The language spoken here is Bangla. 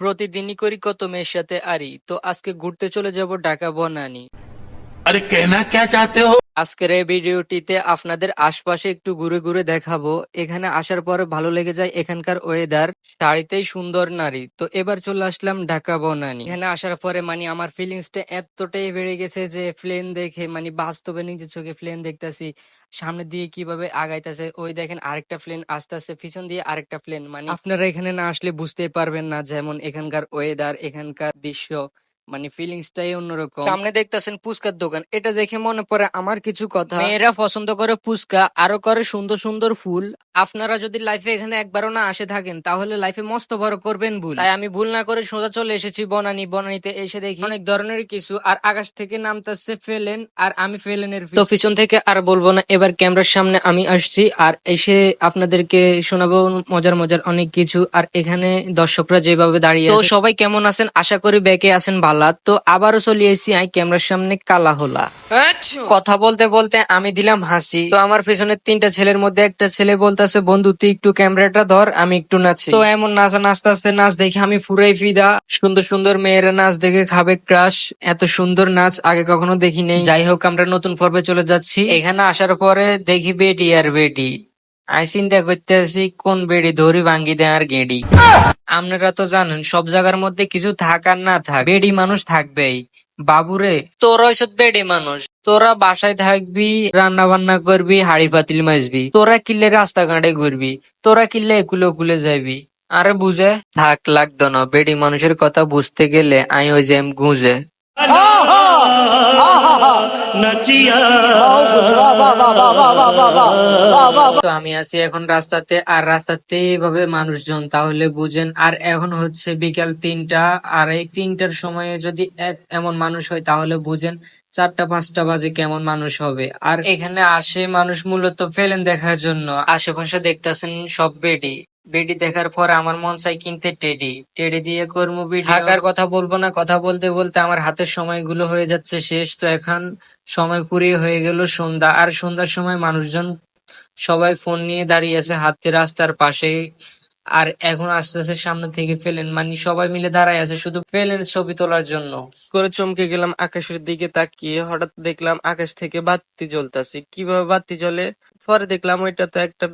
প্রতিদিনই করি কত মেয়ের সাথে আরি। তো আজকে ঘুরতে চলে যাব ঢাকা বনানি। আরে কেনা কে চাতে হো? আজকের এই ভিডিওটিতে আপনাদের আশপাশে একটু ঘুরে ঘুরে দেখাবো। এখানে আসার পরে ভালো লেগে যায় এখানকার ওয়েদার শাড়িতেই সুন্দর নারী। তো এবার চলে আসলাম ঢাকা বনানি। এখানে আসার পরে মানে আমার ফিলিংসটা এতটাই বেড়ে গেছে যে প্লেন দেখে মানে বাস্তবে নিজের চোখে প্লেন দেখতেছি। সামনে দিয়ে কীভাবে আগাইতেছে, ওই দেখেন আরেকটা প্লেন আসতেছে, পিছন দিয়ে আরেকটা প্লেন মানে আপনারা এখানে না আসলে বুঝতেই পারবেন না যেমন এখানকার ওয়েদার এখানকার দৃশ্য। মানে ফিলিংসটাই অন্যরকম। সামনে দেখতেছেন পুচকার দোকান। এটা দেখে মনে পড়ে আমার কিছু কথা। মেয়েরা পছন্দ করে ফুচকা আরও করে সুন্দর সুন্দর ফুল আপনারা যদি লাইফে এখানে একবারও না আসে থাকেন তাহলে লাইফে মস্ত বড় করবেন ভুল। তাই আমি ভুল না করে সোজা চলে এসেছি বনানি বনানিতে এসে দেখি অনেক ধরনের কিছু আর আকাশ থেকে নামতেছে ফেলেন আর আমি ফেলেনের তো পিছন থেকে আর বলব না এবার ক্যামেরার সামনে আমি আসছি আর এসে আপনাদেরকে শোনাবো মজার মজার অনেক কিছু আর এখানে দর্শকরা যেভাবে দাঁড়িয়ে তো সবাই কেমন আছেন? আশা করি ব্যাকে আছেন ভালো। তো আবারও চলে এসেছি আই ক্যামেরার সামনে কালা হোলা। কথা বলতে বলতে আমি দিলাম হাসি। তো আমার পেছনে তিনটা ছেলের মধ্যে একটা ছেলে বলতেছে, বন্ধু, তুই একটু ক্যামেরাটা ধর, আমি একটু নাচি। তো এমন নাচা নাচতে আসতে নাচ দেখে আমি ফুরাই ফিদা। সুন্দর সুন্দর মেয়েরা নাচ দেখে খাবে ক্রাশ। এত সুন্দর নাচ আগে কখনো দেখি নেই যাই হোক, আমরা নতুন পর্বে চলে যাচ্ছি। এখানে আসার পরে দেখি বেটি আর বেটি আই চিন্তা করতেছি, কোন বেড়ি ধরি ভাঙ্গি দেয় আর গেঁড়ি। আপনারা তো জানেন, সব জায়গার মধ্যে কিছু থাক আর না থাক, বেডি মানুষ থাকবেই। বাবুরে, তোরা ওইসব বেডে মানুষ। তোরা বাসায় থাকবি রান্না বান্না করবি, হাড়ি পাতিল মাজবি। তোরা কিল্লে রাস্তাঘাটে ঘুরবি, তোরা কিল্লে একুলে ওকুলে যাবি আরে বুঝে? থাক লাগতো না বেডি মানুষের কথা বুঝতে গেলে আই ওই যে গুঁজে। তো আমি আছি এখন রাস্তাতে, আর রাস্তাতে এইভাবে মানুষজন, তাহলে বুঝেন। আর এখন হচ্ছে বিকাল তিনটা, আর এই তিনটার সময়ে যদি এক এমন মানুষ হয়, তাহলে বুঝেন চারটা, পাঁচটা বাজে কেমন মানুষ হবে। আর এখানে আসে মানুষ মূলত ফেলেন দেখার জন্য। আশেপাশে দেখতেছেন সব বেডি। বেডি দেখার পর আমার মন চাই কিনতে টেডি। টেডি দিয়ে কর্ম থাকার কথা বলব না কথা বলতে বলতে আমার হাতের সময়গুলো হয়ে যাচ্ছে শেষ। তো এখন সময় পুরিয়ে হয়ে গেল সন্ধ্যা। আর সন্ধ্যার সময় মানুষজন সবাই ফোন নিয়ে দাঁড়িয়ে আছে হাতে রাস্তার পাশে। আর এখন আস্তে আস্তে সামনে থেকে ফেলেন মানে সবাই মিলে দাঁড়ায় আছে শুধু ফেলেন ছবি তোলার জন্য। করে চমকে গেলাম আকাশের দিকে তাকিয়ে। হঠাৎ দেখলাম আকাশ থেকে বাতি জ্বলতাছে। কীভাবে বাতি জ্বলে? পরে দেখলাম ওইটা তো একটা